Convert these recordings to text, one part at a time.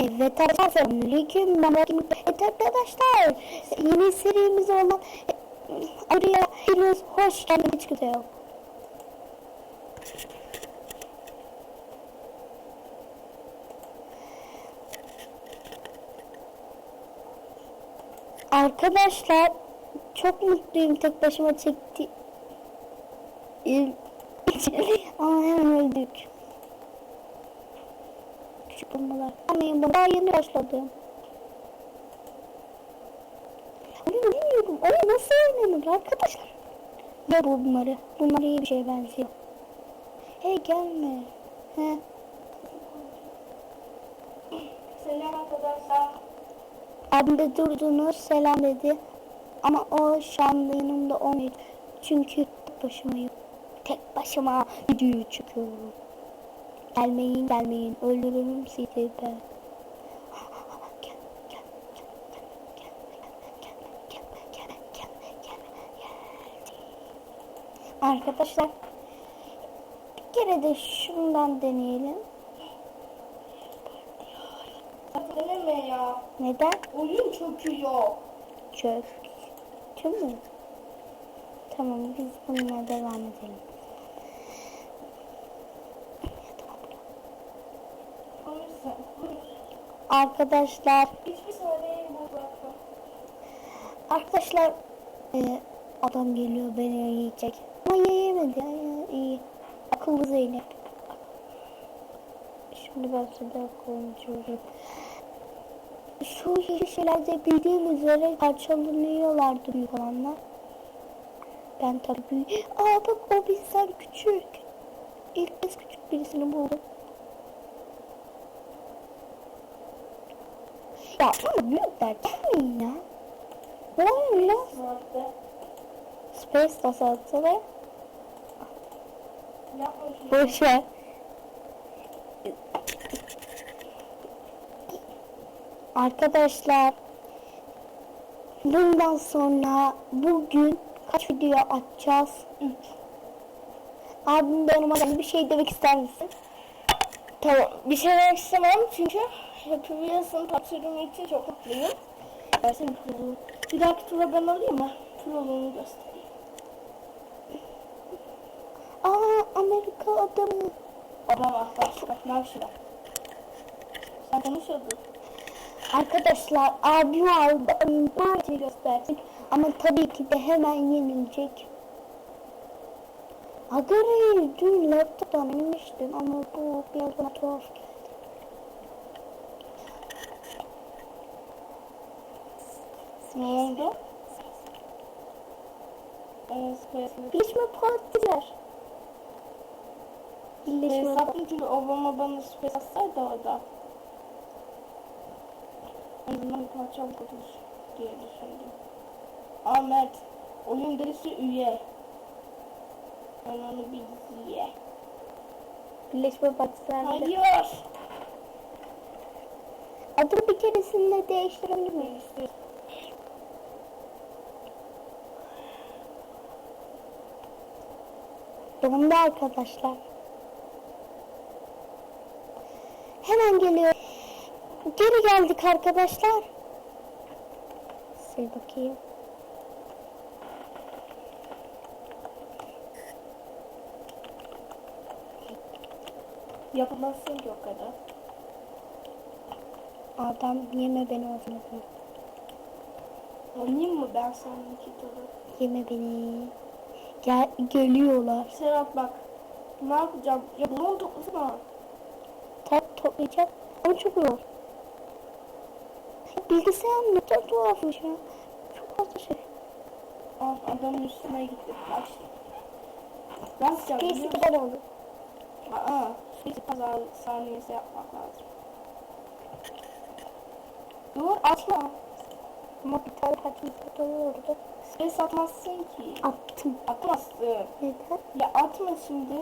Evet arkadaşlar selamünaleyküm ben Bakim. Evet arkadaşlar yeni serimiz olan Araya Heroes hoş geldiniz güzel. Arkadaşlar çok mutluyum tek başıma çekti. Ama hemen öldük. Küçük bombalar. Anlayın daha yeni başladım. Oyunu bilmiyorum. Oyun nasıl oynanır arkadaşlar? Ya bu bunları. Bunlar iyi bir şeye benziyor. Hey gelme. He. Selam arkadaşlar. Abim de durdunuz selam dedi. Ama o şu anda yanımda olmuyor. Çünkü tek başımayım. Tek başıma video çıkıyorum. Gelmeyin gelmeyin öldürürüm sizi ben. Arkadaşlar bir kere de şundan deneyelim. Deneme ya. Neden? Oyun çöküyor. Çök. Çök mü? Tamam biz bununla devam edelim. Arkadaşlar, arkadaşlar e, adam geliyor beni yiyecek. Ama yiyemedi. Ya, iyi. Akıllı Zeynep. Şimdi ben size konuşuyorum. Şu yeşil şeylerde bildiğim üzere parçalanıyorlardı büyük olanlar. Ben tabii büyük... Aa bak o bizden küçük. İlk kez küçük birisini buldum. Ya bana büyükler gelmeyin ya. Oluyor? Saatte. Space nasıl atılır? Yapma şunu. Boş ver. Arkadaşlar bundan sonra bugün kaç video atacağız? 3. Abim de normalde bir şey demek ister misin? Tamam. Bir şey demek istemem çünkü Wheels'ın taksirimi için çok mutluyum. Versene kurulu. Bir dahaki tura ben alayım mı? Kuruluğunu göstereyim. Aa Amerika adamı. Adam ah bak bak ne yapıyor? Sen konuşuyordun. Arkadaşlar abim aldı. Parti gösterdik. Ama tabii ki de hemen yenilecek. Agara'yı dün laptoptan inmiştim ama bu biraz bana tuhaf geldi. Ne oldu? Birleşme partiler. Birleşme çünkü Obama bana space atsaydı orada. En azından bir parça buluruz diye düşündüm. Ahmet, oyun derisi üye. Ben onu bir ye. Birleşme partiler. Hayır. Adını bir keresinde değiştirebilir miyim? Dondu arkadaşlar. Hemen geliyor. Geri geldik arkadaşlar. Sil bakayım. Yapamazsın ki o kadar. Adam yeme beni ağzına. Oynayayım mı ben sana iki turu? Yeme beni. Gel, geliyorlar. Serap bak. Ne yapacağım? Ya bunu toplasana. Tat toplayacak. Ama çok zor. Bilgisayar ne kadar tuhafmış ya. Çok fazla şey. Al adamın üstüne gitti. Bak şimdi. Ne yapacağım? musun? kadar oldu. Aa, sürekli pazar saniyesi yapmak lazım. Dur atma. Ama bir tane kaçmış fotoğrafı orada. Space atmazsın ki. Attım. Atmazsın. Neden? Ya atma şimdi.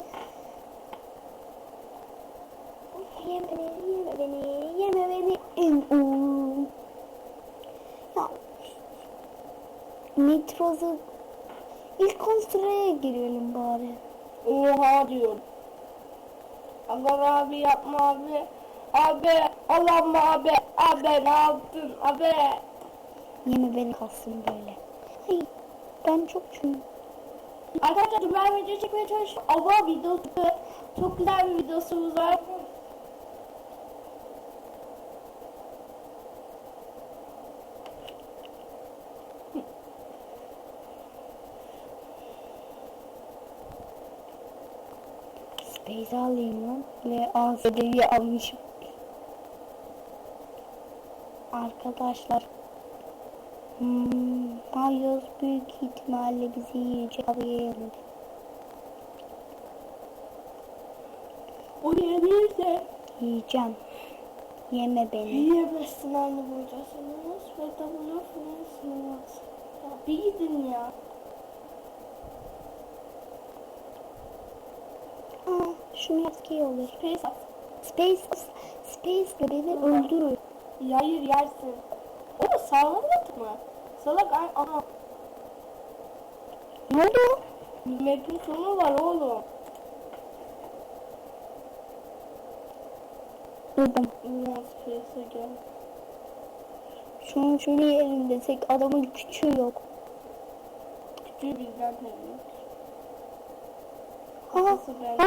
Yeme beni, yeme beni, yeme beni. Oo. Ya. Nitrozu ilk 10 sıraya girelim bari. Oha diyor. Allah abi yapma abi. Abi Allah'ım abi, abi ne yaptın abi? Yeme beni kalsın böyle. Ay, ben çok çünkü. Arkadaşlar ben video çekmeye çalıştım. Ama videosu çok güzel bir videosu var. Space alayım lan. Ve ASD'yi almışım. Arkadaşlar. Hmm, büyük ihtimalle bizi yiyecek havaya yenildi. O yenirse Yiyeceğim. Yeme beni. yiyemezsin anne buradasınız. Ve W fırınsınız. Ya bir gidin ya. Aa, şunu yapsak iyi olur. Space. Space, Space beni öldürür. Hayır yersin. Sağlamak mı? Salak ay ana. Ne oldu? Map'in sonu var oğlum. Buldum. Space'e gel. Şunu şunu yiyelim desek adamın küçüğü yok. Küçüğü bizden ne büyük. Aa, Kafası ben.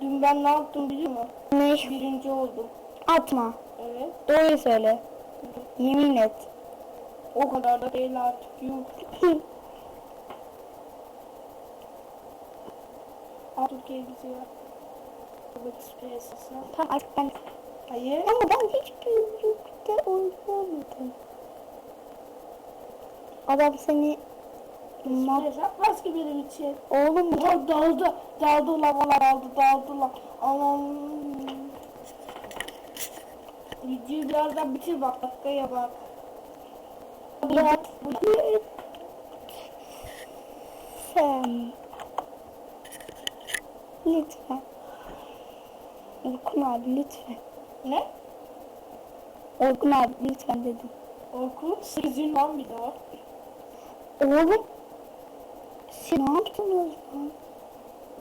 Dün ben ne yaptım biliyor musun? Ne? Birinci oldum. Atma. Evet. Doğruyu söyle. Yemin et. O kadar da değil artık. Yok. Artık elbise ya. Tamam artık ben. Hayır. Ama ben hiç büyüklükte oynamadım. Adam seni Space yapmaz ki benim için. oğlum bu Ulan daldı. Daldı ulan valla daldı lan. Anam. Videoyu birazdan bitir bak dakikaya bak. ya sen lütfen Orkun abi lütfen Ne? Orkun abi lütfen dedim Orkun sizin lan bir daha. oğlum siz ne yaptınız lan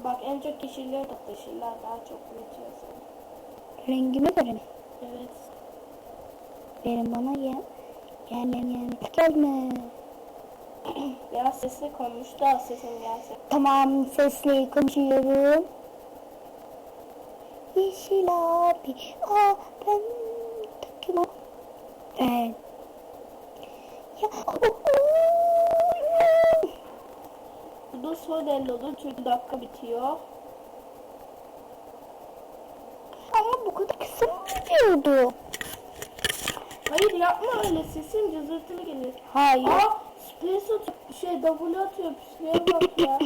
Bak en çok kişiler toplaşırlar daha çok bitiyorsun. rengime göre mi? Evet. benim bana gel gelme gelme gelme Biraz sesli konuş da sesin gelsin. Tamam sesli konuşuyorum. Yeşil abi. Aa ben takım Ben. Ya. Bu da son el olur çünkü dakika bitiyor. Ama bu kadar kısa mı gidiyordu? Hayır yapma öyle sesin cızırtılı gelir. Hayır. Aa space atıyor, şey W atıyor pisliğe bak ya.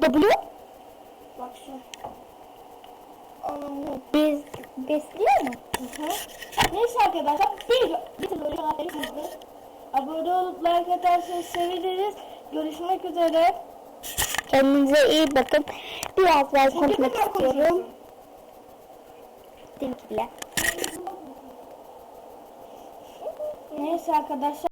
W? bak şu. Anam Bez, besliyor mu? Hı hı. Neyse arkadaşlar bir bir video kadar sizde. Abone olup like atarsanız seviniriz. Görüşmek üzere. Kendinize iyi bakın. Biraz daha konuşmak istiyorum. Demek bile. Neyse arkadaşlar.